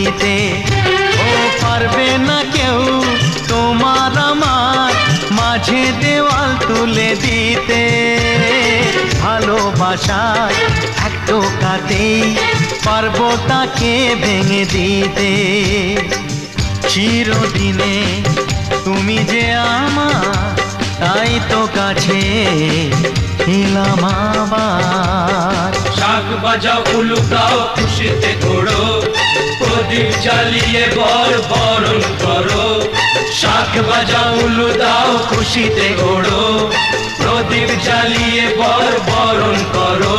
দিতে। ও পারবে না কেউ তোমার আমার মাঝে দেওয়াল তুলে দিতে। ভালোবাসা এত কাটে পারব তাকে ভেঙে দিতে। চিরদিনে তুমি যে আমার, তাই তো কাছে এলাম আবার। শাক বাজাও, উলুকাও, খুশিতে ঘোড়ো প্রদীপ জ্বালিয়ে বর বরণ করো। শাক বাজাও উলু দাও খুশিতে ঘোড়ো প্রদীপ জ্বালিয়ে বর বরণ করো।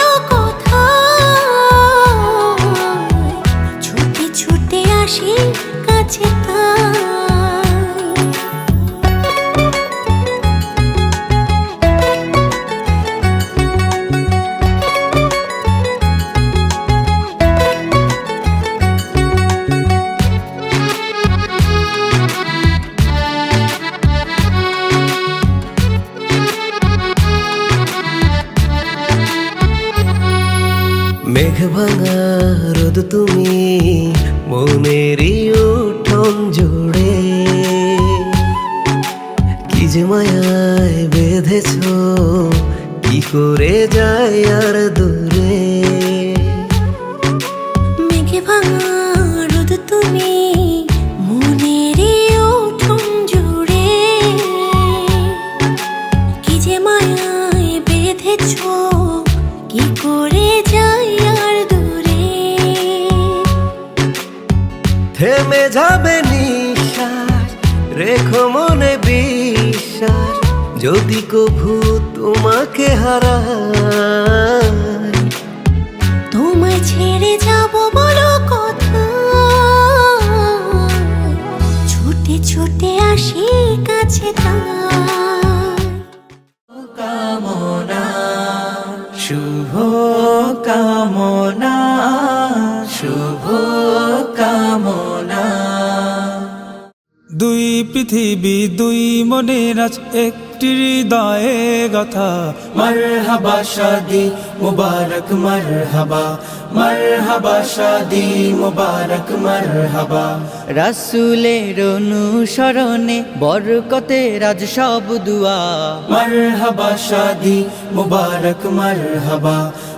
হৃদয়ে গাথা মারহাবা শাদি মুবারক মারহাবা মারহাবা শাদি মুবারক মারহাবা রাসুলের অনুসরণে বরকতে রাজ সব দুয়া মারহাবা শাদি মুবারক মারহাবা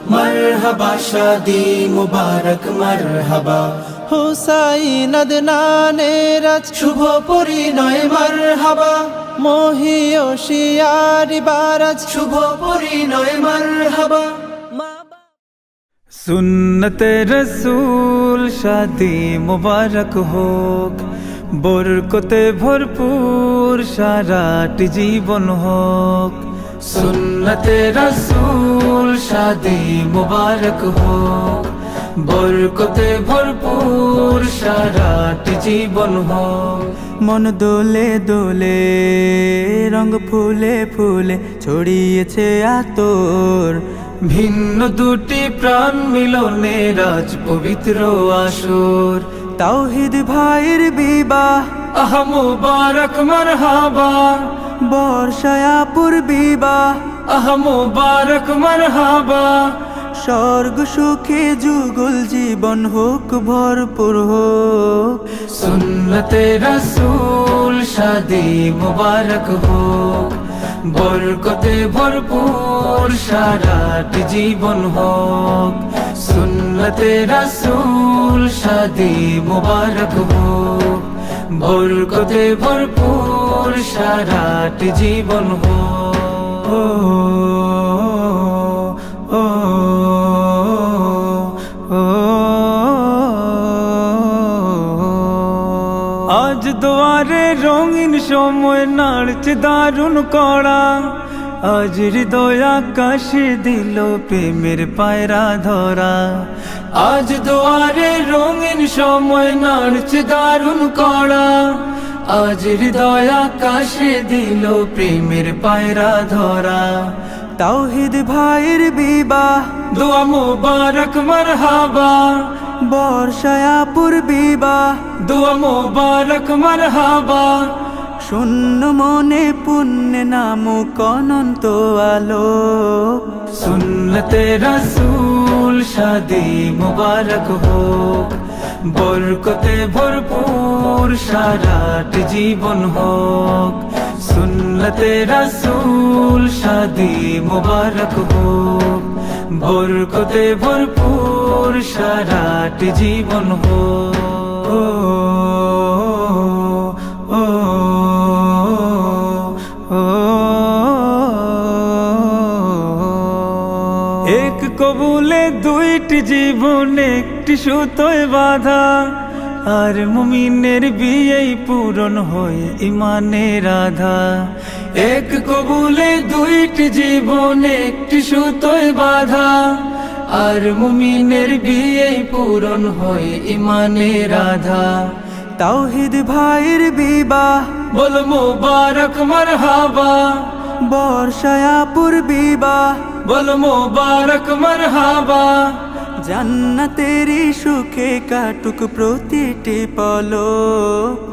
মারহাবা শাদি মুবারক মারহাবা হুসাইন আদনানের আজ শুভ পরিণয় মারহাবা মহিও শিয়ারি বারাজ। শুভ পরিণয় মারহাবা। সুন্নতে রসুল শাদি মুবারক হোক। বরকতে ভরপুর সারাটি জীবন হোক। সুন্নতে রসুল শাদি মুবারক হোক। বরকতে ভরপুর সারাটি জীবন হোক। মন দোলে দোলে রঙ ফুলে ফুলে ছড়িয়েছে আতর। ভিন্ন দুটি প্রাণ মিলনে রাজ পবিত্র আসর। তাওহিদ ভাইয়ের বিবাহ। আহ মুবারক মারহাবা। বর্ষায়াপুর বিবাহ। আহ মুবারক মারহাবা। স্বর্গ সুখে যুগল জীবন হোক ভরপুর হোক। সুন্নতে রসুল শাদি মুবারক হোক বরকতে ভরপুর সারাট জীবন হোক। সুন্নতে রসুল শাদি মুবারক হোক বরকতে ভরপুর সারাট জীবন হোক। ও, দুয়ারে রঙিন সময় নাড়ছে দারুণ কড়া। আজ হৃদয় আকাশে দিল প্রেমের পায়রা ধরা। আজ দুয়ারে রঙিন সময় নাড়ছে দারুণ কড়া। আজ হৃদয় আকাশে দিল প্রেমের পায়রা ধরা। তাওহিদ ভাইয়ের বিবাহ, দোয়া মোবারক, মারহাবা। বর্ষায়াপুর বিবাহ দোয়া মোবারক, মারহাবা। শূন্য মনে পুণ্য নাম অনন্ত আলো। সুন্নতে রসুল শাদি মুবারক হোক, বরকতে ভরপুর সারাট জীবন হোক। সুন্নতে রসুল শাদি মুবারক হোক। বরকতে ভরপুর সারাট জীবন হো এক কবুলে দুইটি জীবন, একটি সুতোয় বাধা, আর মুমিনের বিয়েই পূরণ হয়ে ইমানের আধা। এক কবুলে দুইটি জীবন, একটি সুতোয় বাধা। আর মুমিনের বিয়ে পূরণ হয়ে ইমানের রাধা তাওহিদ ভাইয়ের বিবাহ, বল মোবারক, মারহাবা। বর্ষায়াপুর বিবাহ, বল মোবারক, মারহাবা। জান্নাতেরই সুখে কাটুক প্রতিটি পলো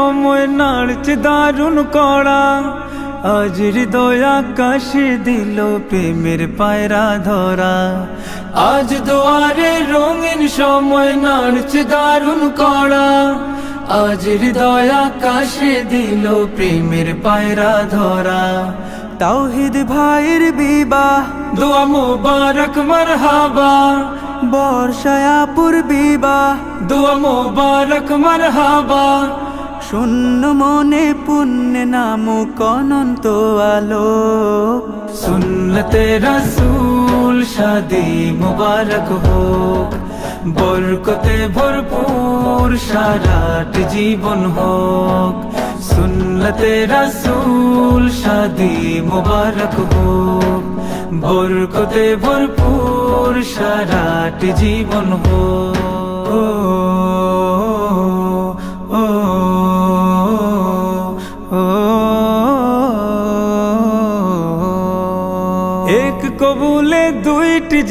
সময় নাড়ছে দারুণ করা আজ হৃদয় আকাশে দিল প্রেমের পায়রা ধরা। আজ দুয়ারে রঙিন সময় নাড়ছে দারুণ করা আজ হৃদয় আকাশে দিল প্রেমের পায়রা ধরা। তাওহিদ ভাইয়ের বিবাহ, দোয়া মোবারক, মারহাবা। বর্ষায়াপুর বিবাহ, দোয়া মোবারক, মারহাবা। শূন্য মনে পুণ্য নাম অনন্ত আলো। সুন্নতে রসুল শাদি মুবারক হোক, বরকতে ভরপুর সারাট জীবন হোক। সুন্নতে রসুল শাদি মুবারক হোক, বরকতে ভরপুর সারাট জীবন হোক।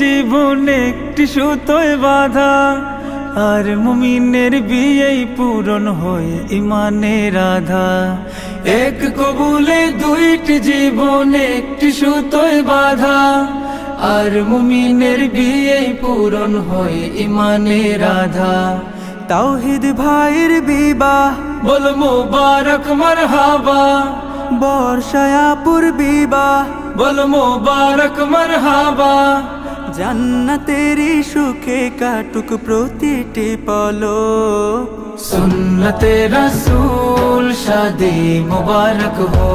জীবন একটি সুতোয় বাধা, আর মুমিনের বিয়েই পূরণ হয়ে ইমানের আধা। এক কবুলে দুইটি জীবন একটি সুতোয় বাধা, আর মুমিনের বিয়েই পূরণ হয়ে ইমানের আধা। তাওহিদ ভাইয়ের বিবাহ, বল মোবারক মারহাবা। বর্ষায়াপুর বিবাহ, বল মোবারক মারহাবা। জান্নাতেরই সুখে কাটুক প্রতিটি পলো সুন্নতে রসুল শাদি মুবারক হো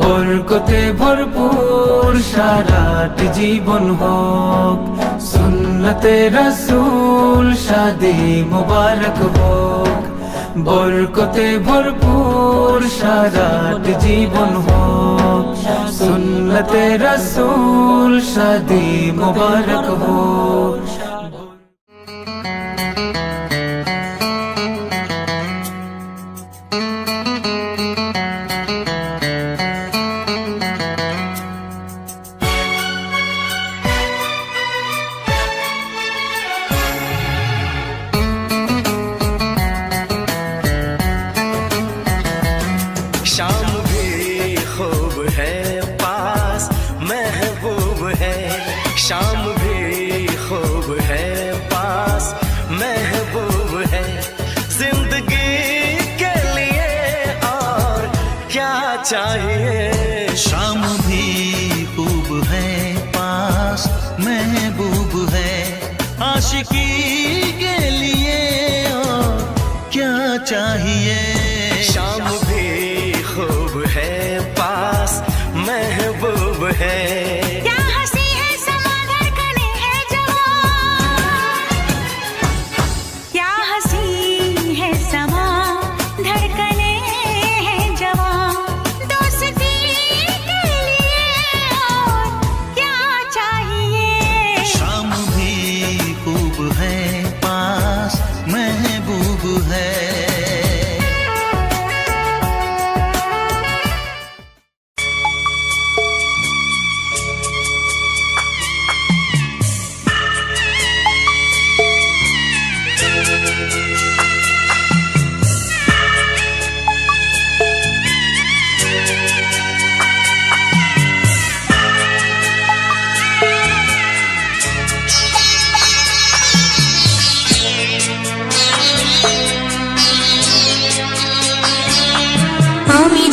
বরকতে ভরপুর সারাট জীবন হোক। সুন্নতে রসুল শাদি মুবারক হোক, বরকতে ভরপুর সারাট জীবন হোক। সুন্নতে রসুল শাদি মুবারক হোক है पास महबूब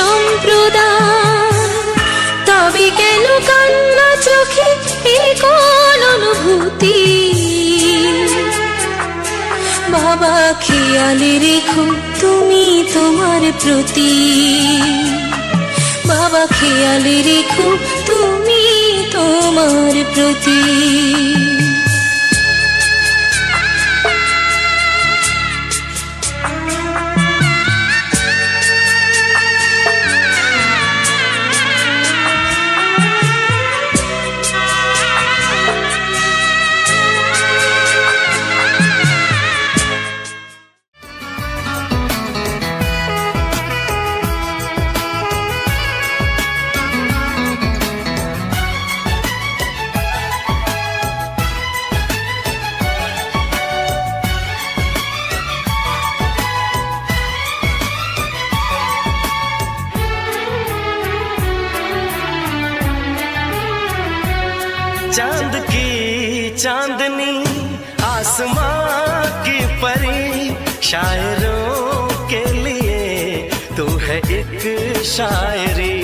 সম্প্রদায়। তবে কেন কান্না চোখে কোন অনুভূতি? বাবা খেয়ালে রেখো, তুমি তোমার প্রতি। বাবা খেয়ালে রেখো, তুমি তোমার প্রতি। चांदनी आसमां की परी शायरों के लिए तू है एक शायरी।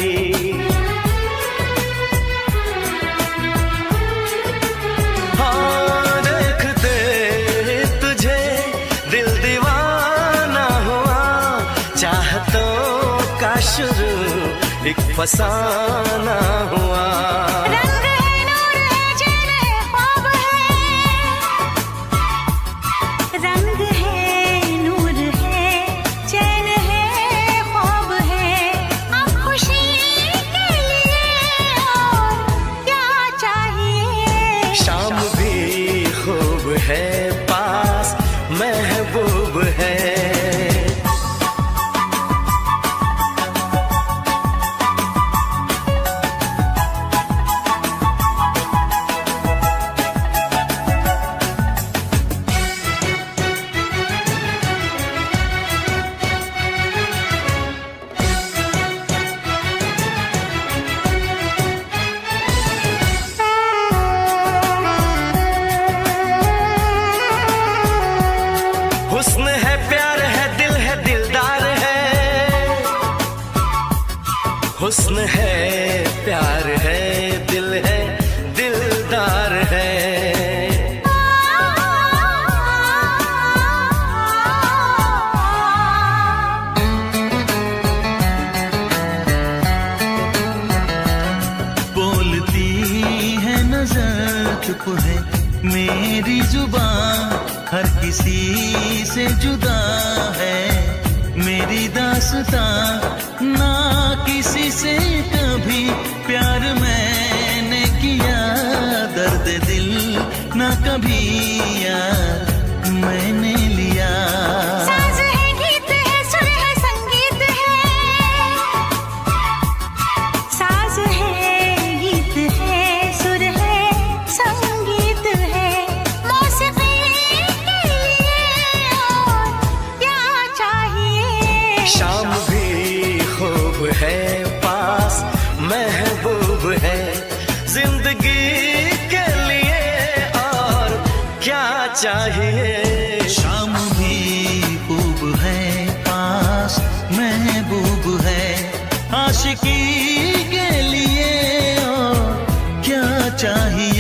हाँ, का शुरू फसाना हुआ। खूब है। चुप है मेरी ज़ुबान, हर किसी से जुदा है। मेरी दासता ना किसी से कभी प्यार मैंने किया। दर्द दिल ना कभी आशिकी के लिए ओ, क्या चाहिए?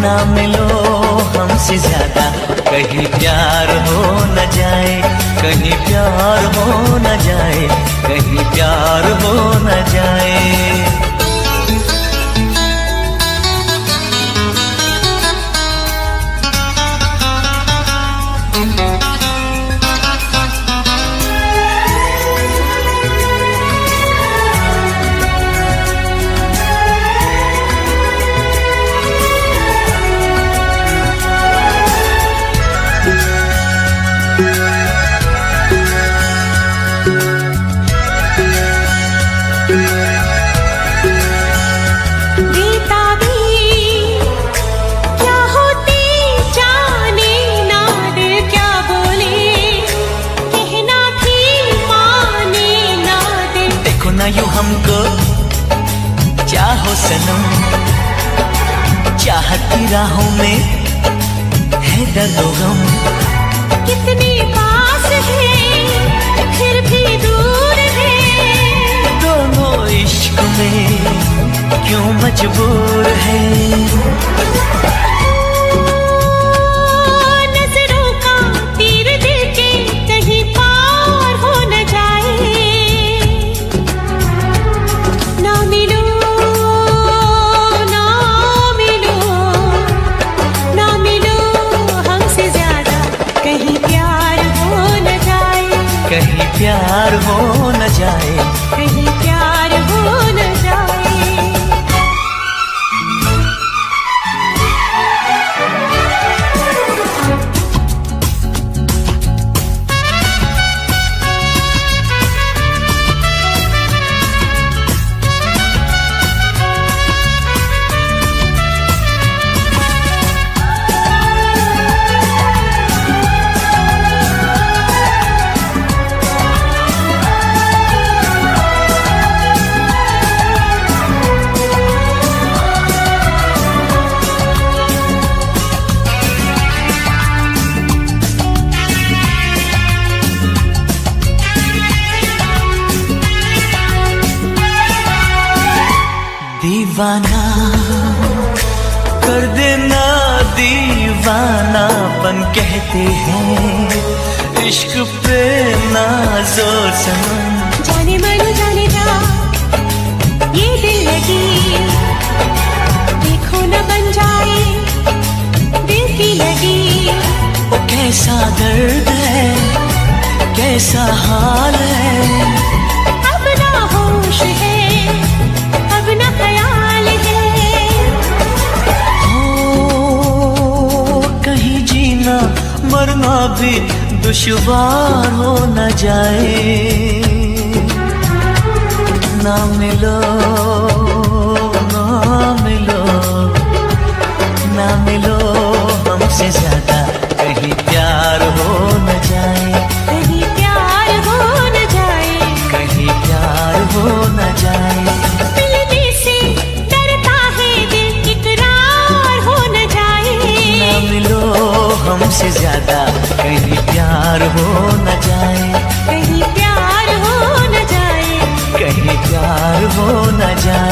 ना मिलो हमसे ज़्यादा। कहीं प्यार हो न जाए, कहीं प्यार हो न जाए, कहीं प्यार हो न जाए। यू हमको। चाहो सनम चाहती राहों में है दर्दो गम। कितनी पास है फिर भी दूर है। दोनों इश्क में क्यों मजबूर है? प्यार हो न जाए। कहते हैं। इश्क पे नाजो सनम जाने मन जाने जा ये दिल लगी देखो न बन जाए। दिल की लगी वो कैसा दर्द है कैसा हाल मरना भी दुश्वार हो न जाए ना मिलो प्यार हो न जाए। कहीं प्यार हो न जाए। कहीं प्यार हो न जाए।